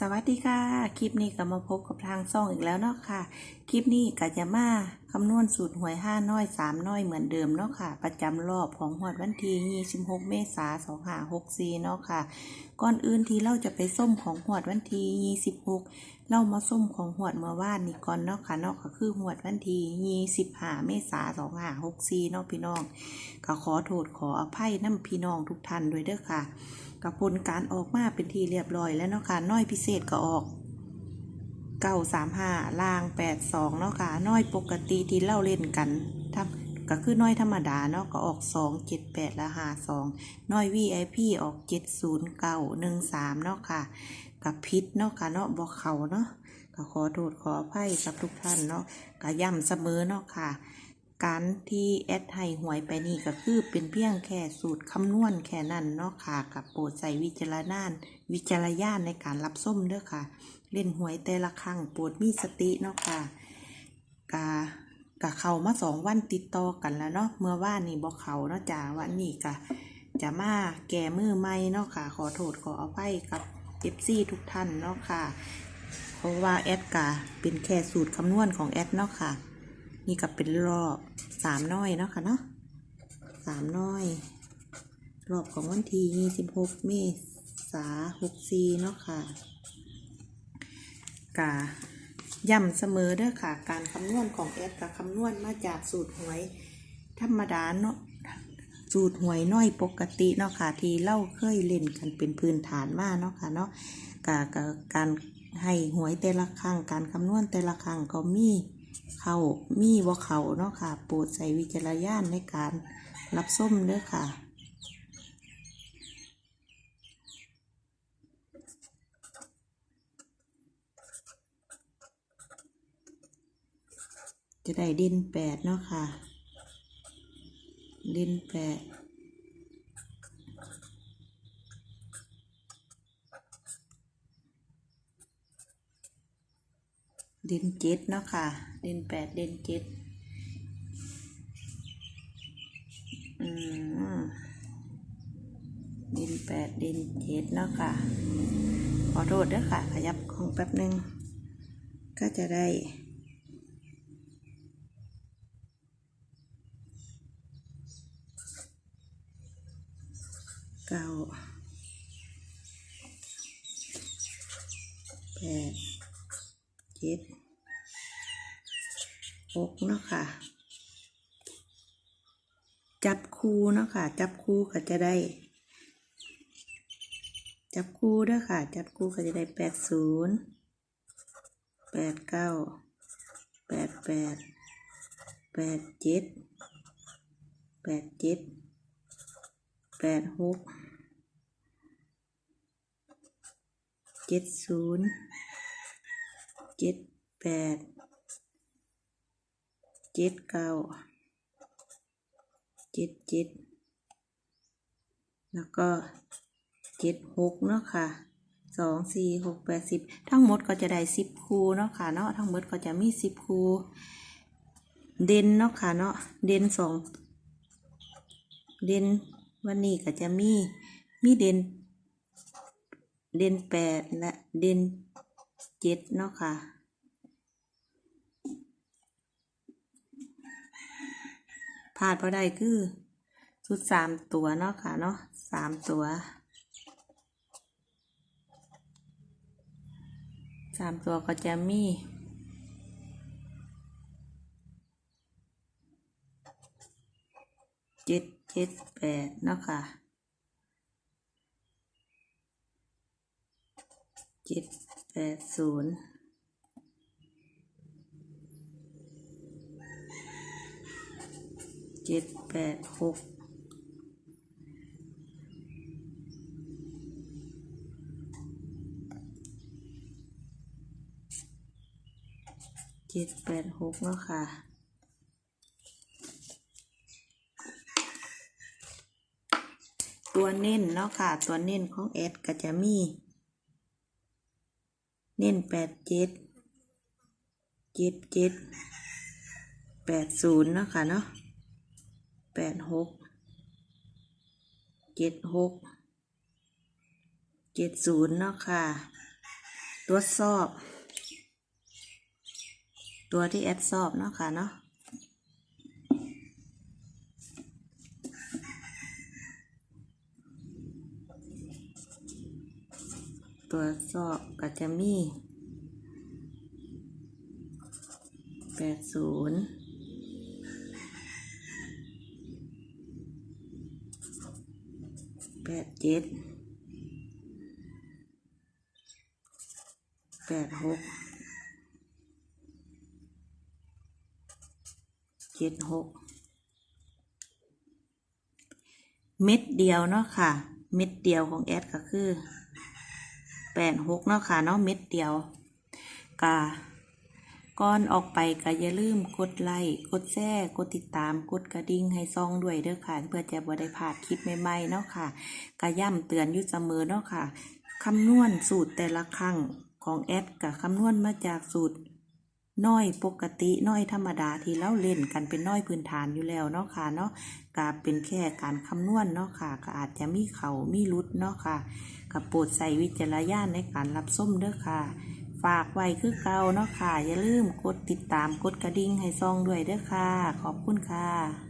สวัสดีค่ะ คลิปนี้ก็มาพบกับทางซ่องอีกแล้วเนาะค่ะ คลิปนี้ก็จะมาคำนวณสูตรหวยห้าน้อยสามน้อยเหมือนเดิมเนาะค่ะ ประจำรอบของหวดวันที่26 เมษายน2564เนาะค่ะ ก่อนอื่นที่เราจะไปส้มของหวดวันที่26 เรามาส้มของหวดเมื่อวานนี้ก่อนเนาะค่ะเนาะก็คือหวดวันที่25 เมษายน2564เนาะพี่น้องก็ขอโทษขออภัยน้ำพี่น้องทุกท่านด้วยเด้อค่ะกับผลการออกมาเป็นที่เรียบร้อยแล้วเนาะค่ะน้อยพิเศษก็ออก เก้าสามห้าล่างแปดสองเนาะค่ะน้อยปกติที่เล่าเล่นกันทำก็คือน้อยธรรมดาเนาะก็ออกสองเจ็ดแปดและห้าสองน้อยวีไอพีออกเจ็ดศูนย์เก้าหนึ่งสามเนาะค่ะกับพิษเนาะค่ะเนาะบอกเขาเนาะก็ขอโทษขออภัยกับทุกท่านเนาะก็ย้ำเสมอเนาะค่ะ การที่แอดให้หวยไปนี่ก็คือเป็นเพียงแค่สูตรคำนวณแค่นั้นเนาะค่ะกับโปรดใส่วิจารณาน วิจารญาณในการรับส้มเด้อค่ะ เล่นหวยแต่ละครั้งปรดมีสติเนาะค่ะกากะเขามาสองวันติดต่อกันแล้วเนาะเมื่อว่านนี่บอกเขาเนาะจ้าวันนี้กะจะมาแก่มือไม่เนาะค่ะ ขอโทษขออภัยกับเอฟซีทุกท่านเนาะค่ะ เพราะว่าแอดกะเป็นแค่สูตรคำนวณของแอดเนาะค่ะ นี่ก็เป็นรอบสามน้อยเนาะค่ะเนาะสามน้อย รอบของวันที่ยี่สิบหกเมษาหกสี่เนาะค่ะกาย่ำเสมอเด้อค่ะ การคำนวณของแอดกับคำนวณมาจากสูตรหวย ธรรมดาเนาะสูตรหวยน้อยปกติเนาะค่ะ ที่เล่าเคยเล่นกันเป็นพื้นฐานมาเนาะค่ะเนาะกากับการให้หวยแต่ละครั้งการคำนวณแต่ละครั้งก็มีเขามีว่าเขาเนาะค่ะ โปรดใส่วิจารณญาณในการรับส้มเด้อค่ะ จะได้ด่นแปดเนาะค่ะด่นแปดด่นเจ็ดเนาะค่ะด่นแปดด่นเจ็ดอืมด่นแปดด่นเจ็ดเนาะค่ะ ขอโทษด้วยค่ะ ขยับของแป๊บหนึ่งก็จะได้ เก้าแปดเจ็ดหกเนาะค่ะ จับคู่เนาะค่ะ จับคู่ก็จะได้ จับคู่เด้วยค่ะ จับคู่ก็จะได้แปดศูนย์แปดเก้าแปดแปดแปดเจ็ดแปดเจ็ดแปดหก เจ็ดศูนย์เจ็ดแปดเจ็ดเก้าเจ็ดเจ็ดแล้วก็เจ็ดหกเนาะค่ะสองสี่หกแปดสิบทั้งหมดก็จะได้สิบคูเนาะค่ะเนาะทั้งหมดก็จะมีสิบคูเด่นเนาะค่ะเนาะเด่นสองเด่นวันนี้ก็จะมีมีเด่น เด่นแปดและเด่นเจ็ดเนาะค่ะพลาดเพราะใดคือชุดสามตัวเนาะค่ะเนาะสามตัวสามตัวก็จะมีเจ็ดเจ็ดแปดเนาะค่ะ เจ็ดแปดศูนย์เจ็ดแปดหกเจ็ดแปดหกเนาะค่ะตัวเน้นเนาะค่ะ ตัวเน้นของแอดก็จะมี เน้นแปดเจ็ดเจ็ดเจ็ดแปดศูนย์เนาะค่ะเนาะแปดหกเจ็ดหกเจ็ดศูนย์เนาะค่ะ ตัวสอบ ตัวที่แอดสอบเนาะค่ะเนาะ ตัวสอบก็จะมีแปดศูนย์แปดเจ็ดแปดหกเจ็ดหกเม็ดเดียวเนาะค่ะ เม็ดเดียวของแอดก็คือ แปดหกเนาะค่ะเนาะเม็ดเดียวกาก่อนออกไปก็อย่าลืมกดไลค์กดแชร์กดติดตามกดกระดิ่งให้ซองด้วยเด้อค่ะ เพื่อจะบ่ได้พลาดคลิปใหม่ๆเนาะค่ะกะย่ำเตือนอยู่เสมอเนาะค่ะคำนวณสูตรแต่ละครั้งของแอดกับคำนวณมาจากสูตร น้อยปกติน้อยธรรมดาที่เราเล่นกันเป็นน้อยพื้นฐานอยู่แล้วเนาะค่ะเนาะก็เป็นแค่การคำนวณเนาะค่ะก็อาจจะมีเขามีรุดเนาะค่ะกับโปรดใส่วิจารณญาณในการรับส้มเด้อค่ะ ฝากไว้คือเก่าเนาะค่ะ อย่าลืมกดติดตามกดกระดิ่งให้ซองด้วยเด้อค่ะ ขอบคุณค่ะ